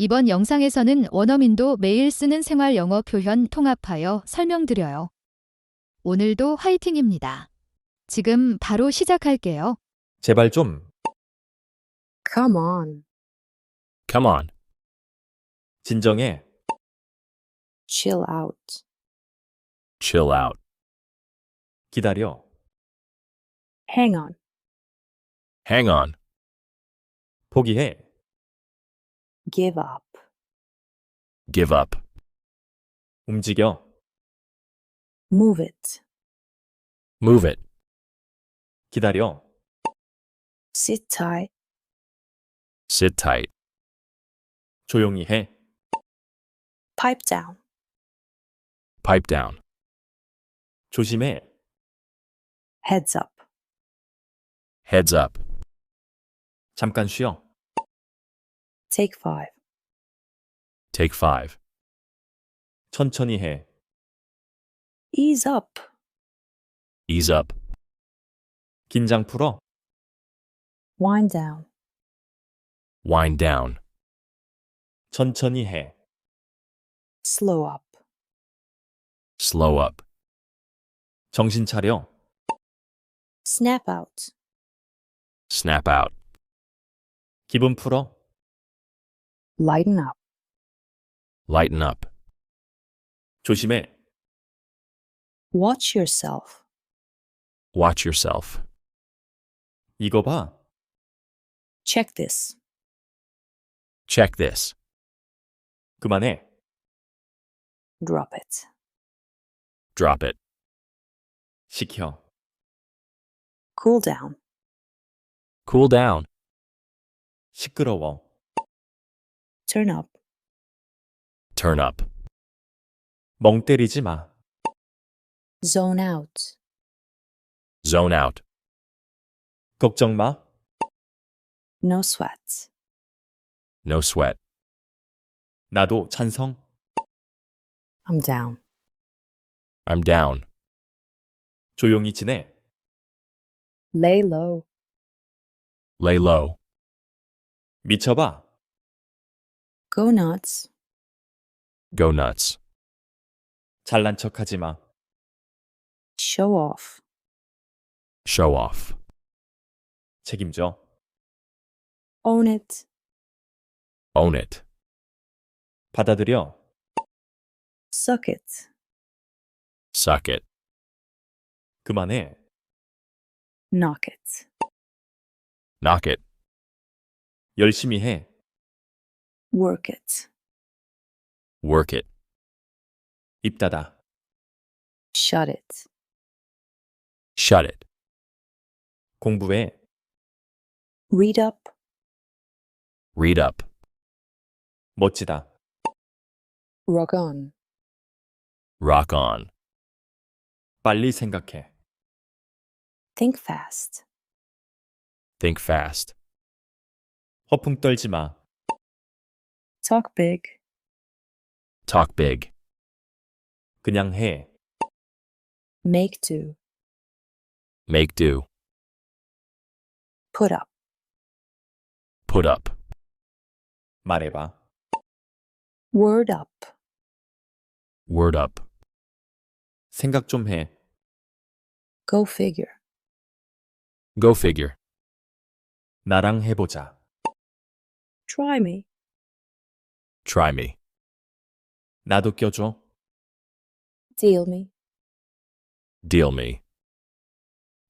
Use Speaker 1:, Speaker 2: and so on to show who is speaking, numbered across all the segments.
Speaker 1: 이번 영상에서는 원어민도 매일 쓰는 생활 영어 표현 통합하여 설명드려요. 오늘도 화이팅입니다. 지금 바로 시작할게요.
Speaker 2: 제발 좀
Speaker 3: Come on.
Speaker 4: Come on.
Speaker 2: 진정해.
Speaker 3: Chill out.
Speaker 4: Chill out.
Speaker 2: 기다려.
Speaker 3: Hang on.
Speaker 4: Hang on.
Speaker 2: 포기해.
Speaker 3: Give up.
Speaker 4: Give up.
Speaker 2: 움직여.
Speaker 3: Move it.
Speaker 4: Move it.
Speaker 2: 기다려.
Speaker 3: Sit tight.
Speaker 4: Sit tight.
Speaker 2: 조용히 해.
Speaker 3: Pipe down.
Speaker 4: Pipe down.
Speaker 2: 조심해.
Speaker 3: Heads up.
Speaker 4: Heads up.
Speaker 2: 잠깐 쉬어.
Speaker 3: Take five.
Speaker 4: Take five.
Speaker 2: 천천히 해.
Speaker 3: Ease up.
Speaker 4: Ease up.
Speaker 2: 긴장 풀어.
Speaker 3: Wind down.
Speaker 4: Wind down.
Speaker 2: 천천히 해.
Speaker 3: Slow up.
Speaker 4: Slow up.
Speaker 2: 정신 차려.
Speaker 3: Snap out.
Speaker 4: Snap out.
Speaker 2: 기분 풀어.
Speaker 3: Lighten up.
Speaker 4: Lighten up.
Speaker 2: 조심해.
Speaker 3: Watch yourself.
Speaker 4: Watch yourself.
Speaker 2: 이거 봐.
Speaker 3: Check this.
Speaker 4: Check this.
Speaker 2: 그만해.
Speaker 3: Drop it.
Speaker 4: Drop it.
Speaker 2: 시켜.
Speaker 3: Cool down.
Speaker 4: Cool down.
Speaker 2: 시끄러워.
Speaker 3: Turn up.
Speaker 4: Turn up.
Speaker 2: 멍 때리지 마.
Speaker 3: Zone out.
Speaker 4: Zone out.
Speaker 2: 걱정 마.
Speaker 3: No sweat.
Speaker 4: No sweat.
Speaker 2: 나도 찬성.
Speaker 3: I'm down.
Speaker 4: I'm down.
Speaker 2: 조용히 지내.
Speaker 3: Lay low.
Speaker 4: Lay low.
Speaker 2: 미쳐봐.
Speaker 3: Go nuts.
Speaker 4: Go nuts.
Speaker 2: 잘난 척하지 마.
Speaker 3: Show off.
Speaker 4: Show off.
Speaker 2: 책임져.
Speaker 3: Own it.
Speaker 4: Own it.
Speaker 2: 받아들여.
Speaker 3: Suck it.
Speaker 4: Suck it.
Speaker 2: 그만해.
Speaker 3: Knock it.
Speaker 4: Knock it.
Speaker 2: 열심히 해.
Speaker 3: Work it.
Speaker 4: Work it.
Speaker 2: 입 닫아.
Speaker 3: Shut it.
Speaker 4: Shut it.
Speaker 2: 공부해.
Speaker 3: Read up.
Speaker 4: Read up.
Speaker 2: 멋지다.
Speaker 3: Rock on.
Speaker 4: Rock on.
Speaker 2: 빨리 생각해.
Speaker 3: Think fast.
Speaker 4: Think fast.
Speaker 2: 허풍 떨지 마.
Speaker 3: Talk big.
Speaker 4: Talk big.
Speaker 2: 그냥 해.
Speaker 3: Make do.
Speaker 4: Make do.
Speaker 3: Put up.
Speaker 4: Put up.
Speaker 2: 말해봐.
Speaker 3: Word up.
Speaker 4: Word up.
Speaker 2: 생각 좀 해.
Speaker 3: Go figure.
Speaker 4: Go figure.
Speaker 2: 나랑 해보자.
Speaker 3: Try me.
Speaker 4: Try me.
Speaker 2: 나도 껴줘.
Speaker 3: Deal me.
Speaker 4: Deal me.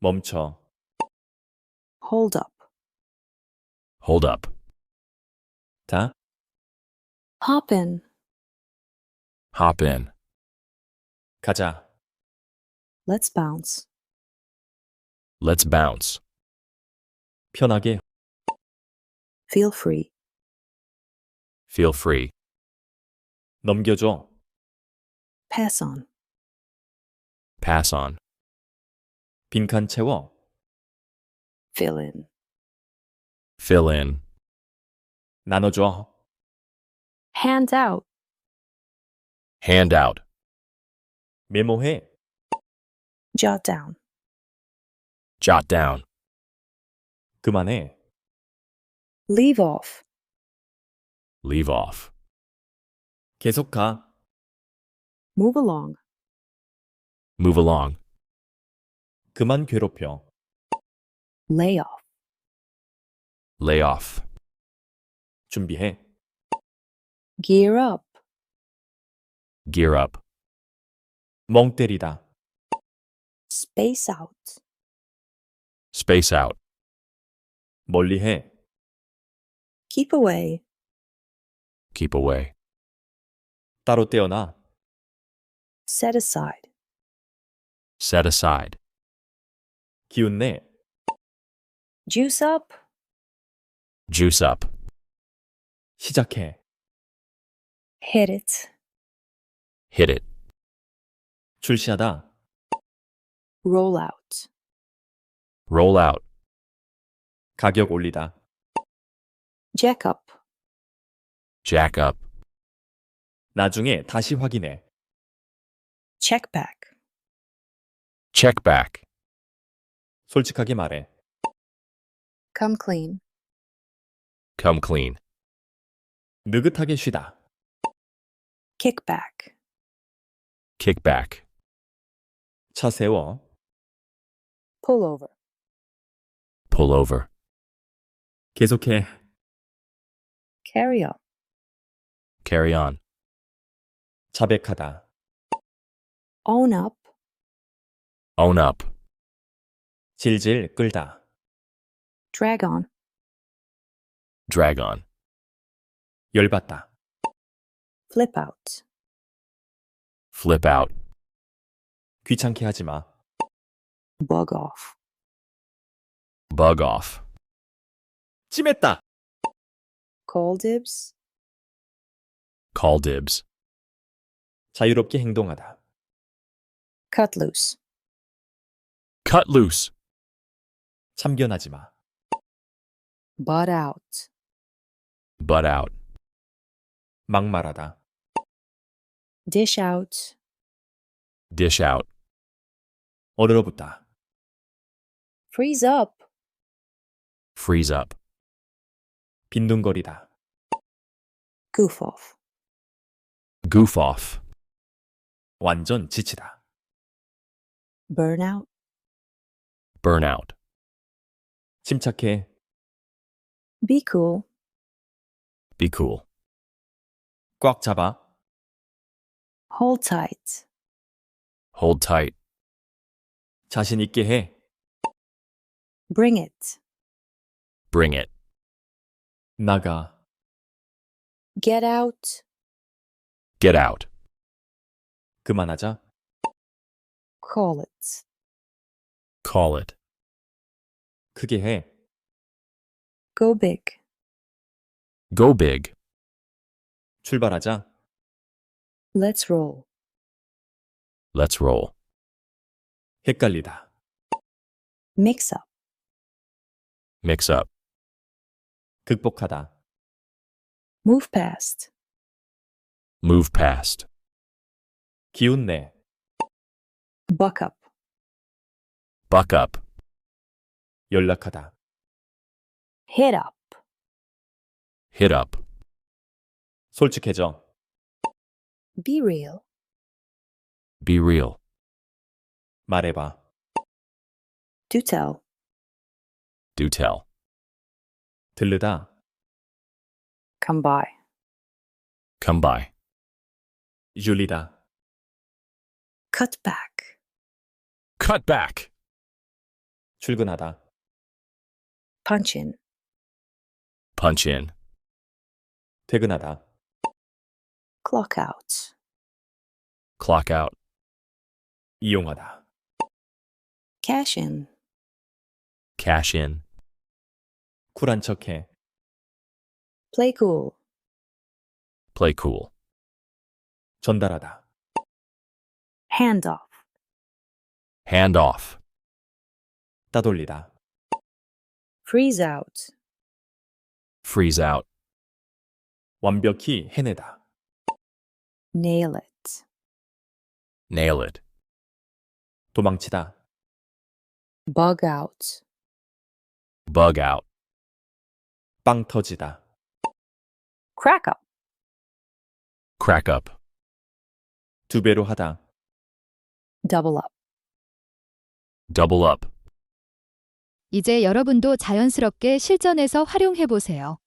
Speaker 2: 멈춰.
Speaker 3: Hold up.
Speaker 4: Hold up.
Speaker 2: 다.
Speaker 3: Hop in.
Speaker 4: Hop in.
Speaker 2: 가자.
Speaker 3: Let's bounce.
Speaker 4: Let's bounce.
Speaker 2: 편하게.
Speaker 3: Feel free.
Speaker 4: Feel free.
Speaker 2: 넘겨줘.
Speaker 3: Pass on.
Speaker 4: Pass on.
Speaker 2: 빈칸 채워.
Speaker 3: Fill in.
Speaker 4: Fill in.
Speaker 2: 나눠줘.
Speaker 3: Hand out.
Speaker 4: Hand out.
Speaker 2: 메모해.
Speaker 3: Jot down.
Speaker 4: Jot down.
Speaker 2: 그만해.
Speaker 3: Leave off.
Speaker 4: Leave off.
Speaker 2: 계속 가.
Speaker 3: Move along.
Speaker 4: Move along.
Speaker 2: 그만 괴롭혀.
Speaker 3: Lay off.
Speaker 4: Lay off.
Speaker 2: 준비해.
Speaker 3: Gear up.
Speaker 4: Gear up.
Speaker 2: 멍 때리다.
Speaker 3: Space out.
Speaker 4: Space out.
Speaker 2: 멀리 해.
Speaker 3: Keep away.
Speaker 4: Keep away.
Speaker 2: 따로 떼어놔.
Speaker 3: Set aside.
Speaker 4: Set aside.
Speaker 2: 기운 내.
Speaker 3: Juice up.
Speaker 4: Juice up.
Speaker 2: 시작해.
Speaker 3: Hit it.
Speaker 4: Hit it.
Speaker 2: 출시하다.
Speaker 3: Roll out.
Speaker 4: Roll out.
Speaker 2: 가격 올리다.
Speaker 3: Jack up.
Speaker 4: Jack up.
Speaker 2: 나중에 다시 확인해.
Speaker 3: Check back.
Speaker 4: Check back.
Speaker 2: 솔직하게 말해.
Speaker 3: Come clean.
Speaker 4: Come clean.
Speaker 2: 느긋하게 쉬다.
Speaker 3: Kick back.
Speaker 4: Kick back.
Speaker 2: 차 세워.
Speaker 3: Pull over.
Speaker 4: Pull over.
Speaker 2: 계속해.
Speaker 3: Carry on.
Speaker 4: Carry on.
Speaker 2: 자백하다.
Speaker 3: Own up.
Speaker 4: Own up.
Speaker 2: 질질 끌다.
Speaker 3: Drag on.
Speaker 4: Drag on.
Speaker 2: 열받다.
Speaker 3: Flip out.
Speaker 4: Flip out.
Speaker 2: 귀찮게 하지 마.
Speaker 3: Bug off.
Speaker 4: Bug off.
Speaker 2: 찜했다.
Speaker 3: Call dibs.
Speaker 4: Call dibs.
Speaker 2: 자유롭게 행동하다.
Speaker 3: Cut loose.
Speaker 4: Cut loose.
Speaker 2: 참견하지 마.
Speaker 3: Butt out.
Speaker 4: Butt out.
Speaker 2: 막말하다.
Speaker 3: Dish out.
Speaker 4: Dish out.
Speaker 2: 얼어붙다.
Speaker 3: Freeze up.
Speaker 4: Freeze up.
Speaker 2: 빈둥거리다.
Speaker 3: Goof off.
Speaker 4: Goof off.
Speaker 2: 완전 지치다.
Speaker 3: Burn out.
Speaker 4: Burn out.
Speaker 2: 침착해.
Speaker 3: Be cool.
Speaker 4: Be cool.
Speaker 2: 꽉 잡아.
Speaker 3: Hold tight.
Speaker 4: Hold tight.
Speaker 2: 자신 있게 해.
Speaker 3: Bring it.
Speaker 4: Bring it.
Speaker 2: 나가.
Speaker 3: Get out.
Speaker 4: Get out.
Speaker 2: 그만하자.
Speaker 3: Call it.
Speaker 4: Call it.
Speaker 2: 크게 해.
Speaker 3: Go big.
Speaker 4: Go big.
Speaker 2: 출발하자.
Speaker 3: Let's roll.
Speaker 4: Let's roll.
Speaker 2: 헷갈리다.
Speaker 3: Mix up.
Speaker 4: Mix up.
Speaker 2: 극복하다.
Speaker 3: Move past.
Speaker 4: Move past.
Speaker 2: 기운 내.
Speaker 3: Buck up.
Speaker 4: Buck up.
Speaker 2: 연락하다.
Speaker 3: Hit up.
Speaker 4: Hit up.
Speaker 2: 솔직해져.
Speaker 3: Be real.
Speaker 4: Be real.
Speaker 2: 말해봐.
Speaker 3: Do tell.
Speaker 4: Do tell.
Speaker 2: 들르다.
Speaker 3: Come by.
Speaker 4: Come by.
Speaker 2: 줄이다.
Speaker 3: Cut back.
Speaker 4: Cut back.
Speaker 2: 출근하다.
Speaker 3: Punch in.
Speaker 4: Punch in.
Speaker 2: 퇴근하다.
Speaker 3: Clock out.
Speaker 4: Clock out.
Speaker 2: 이용하다.
Speaker 3: Cash in.
Speaker 4: Cash in.
Speaker 2: 쿨한 척해.
Speaker 3: Play cool.
Speaker 4: Play cool.
Speaker 2: 전달하다.
Speaker 3: Hand off.
Speaker 4: Hand off.
Speaker 2: 따돌리다.
Speaker 3: Freeze out.
Speaker 4: Freeze out.
Speaker 2: 완벽히 해내다.
Speaker 3: Nail it.
Speaker 4: Nail it.
Speaker 2: 도망치다.
Speaker 3: Bug out.
Speaker 4: Bug out.
Speaker 2: 빵 터지다.
Speaker 3: Crack up.
Speaker 4: Crack up.
Speaker 2: 두 배로 하다.
Speaker 3: Double up.
Speaker 4: Double up.
Speaker 1: 이제 여러분도 자연스럽게 실전에서 활용해 보세요.